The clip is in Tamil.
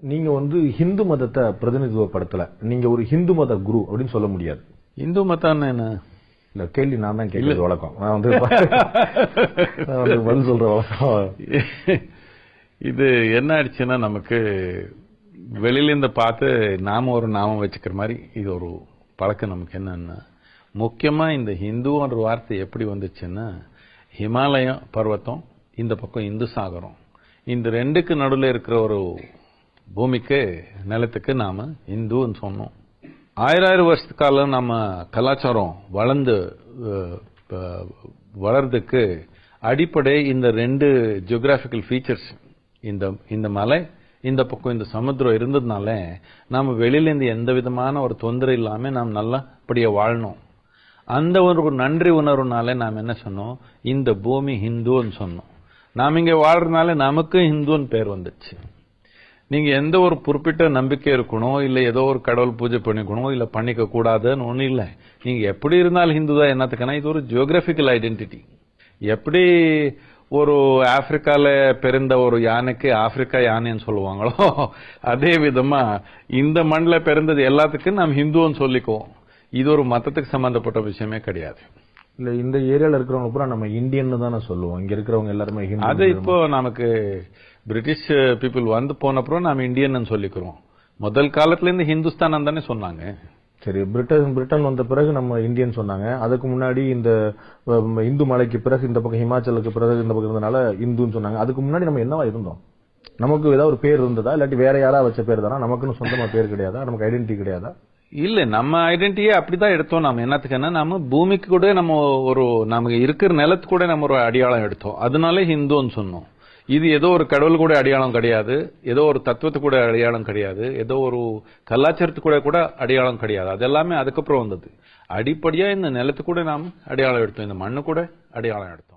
நீங்க வந்து ஹிந்து மதத்தை பிரதிநிதித்துவப்படுத்தல. நீங்க ஒரு ஹிந்து மத குரு அப்படின்னு சொல்ல முடியாது. இந்து மதம்னு என்ன? இல்ல கேள்வி நான் தான் கேட்கறது வழக்கம். நான் வந்து பதில் சொல்ற வழக்கம். இது என்ன ஆயிடுச்சுன்னா நமக்கு வெளியில இருந்து பார்த்து நாம ஒரு நாமம் வச்சுக்கிற மாதிரி இது ஒரு பழக்கம் நமக்கு என்னன்னா முக்கியமா இந்த ஹிந்துன்ற வார்த்தை எப்படி வந்துச்சுன்னா ஹிமாலயம் பர்வத்தம் இந்த பக்கம் இந்து சாகரம். இந்த ரெண்டுக்கு நடுவில் இருக்கிற ஒரு பூமிக்கு நிலத்துக்கு நாம இந்துன்னு சொன்னோம். ஆயிரம் ஆயிரம் வருஷத்து காலம் நம்ம கலாச்சாரம் வளர்ந்து வளர்றதுக்கு அடிப்படை இந்த ரெண்டு ஜியோகிராபிக்கல் ஃபீச்சர்ஸ் இந்த இந்த மலை இந்த பக்கம் இந்த சமுத்திரம் இருந்ததுனால நாம வெளியிலேருந்து எந்த விதமான ஒரு தொந்தரவு இல்லாமல் நாம் நல்லபடியாக வாழணும். அந்த ஒரு நன்றி உணர்வுனால நாம் என்ன சொன்னோம்? இந்த பூமி ஹிந்துன்னு சொன்னோம். நாம் இங்கே வாழ்றதுனால நமக்கு ஹிந்துன்னு பேர் வந்துச்சு. நீங்க எந்த ஒரு குறிப்பிட்ட நம்பிக்கை இருக்கணும் இல்ல ஏதோ ஒரு கடவுள் பூஜை பண்ணிக்கணும் இல்ல பண்ணிக்க கூடாதுன்னு ஒண்ணும் இல்ல. நீங்க எப்படி இருந்தாலும் ஹிந்து தான் என்னத்துக்குன்னா இது ஒரு ஜியோகிராபிக்கல் ஐடென்டிட்டி எப்படி ஒரு ஆப்பிரிக்கால பிறந்த ஒரு யானைக்கு ஆப்பிரிக்கா யானைன்னு சொல்லுவாங்களோ அதே விதமா இந்த மண்ணில் பிறந்தது எல்லாத்துக்கும் நாம் ஹிந்துன்னு சொல்லிக்குவோம். இது ஒரு மதத்துக்கு சம்பந்தப்பட்ட விஷயமே கிடையாது. இல்ல இந்த ஏரியால இருக்கிறவங்க பூரா நம்ம இந்தியன்னு தானே சொல்லுவோம். இங்க இருக்கிறவங்க எல்லாருமே அது இப்போ நமக்கு பிரிட்டிஷ் பீப்புள் வந்து போன அப்புறம் நாம இந்தியன் சொல்லிக்கிறோம். முதல் காலத்துல இருந்து ஹிந்துஸ்தான் தானே சொன்னாங்க. சரி பிரிட்டன் பிரிட்டன் வந்த பிறகு நம்ம இந்தியன் சொன்னாங்க. அதுக்கு முன்னாடி இந்த இந்து மலைக்கு பிறகு இந்த பக்கம் ஹிமாச்சலுக்கு பிறகு இந்த பக்கம் இருந்தனால இந்துன்னு சொன்னாங்க. அதுக்கு முன்னாடி நம்ம என்னவா இருந்தோம்? நமக்கு ஏதாவது ஒரு பேர் இருந்ததா? இல்லாட்டி வேற யாரா வச்ச பேர் தானா? நமக்குன்னு சொந்தமா பேர் கிடையாதா? நமக்கு ஐடென்டிட்டி கிடையாதா? இல்ல நம்ம ஐடென்டிட்டியே அப்படிதான் எடுத்தோம் நம்ம என்னத்துக்குன்னா நம்ம பூமிக்கு கூட நம்ம ஒரு நமக்கு இருக்கிற நிலத்து கூட நம்ம ஒரு அடையாளம் எடுத்தோம். அதனால ஹிந்துன்னு சொன்னோம். இது ஏதோ ஒரு கடவுள் கூட அடையாளம் கிடையாது. ஏதோ ஒரு தத்துவத்து கூட அடையாளம் கிடையாது. ஏதோ ஒரு கலாச்சாரத்து கூட கூட அடையாளம் கிடையாது. அது எல்லாமே அதுக்கப்புறம் வந்தது. அடிப்படையா இந்த நிலத்து கூட நாம் அடையாளம் எடுத்தோம். இந்த மண்ணு கூட அடையாளம் எடுத்தோம்.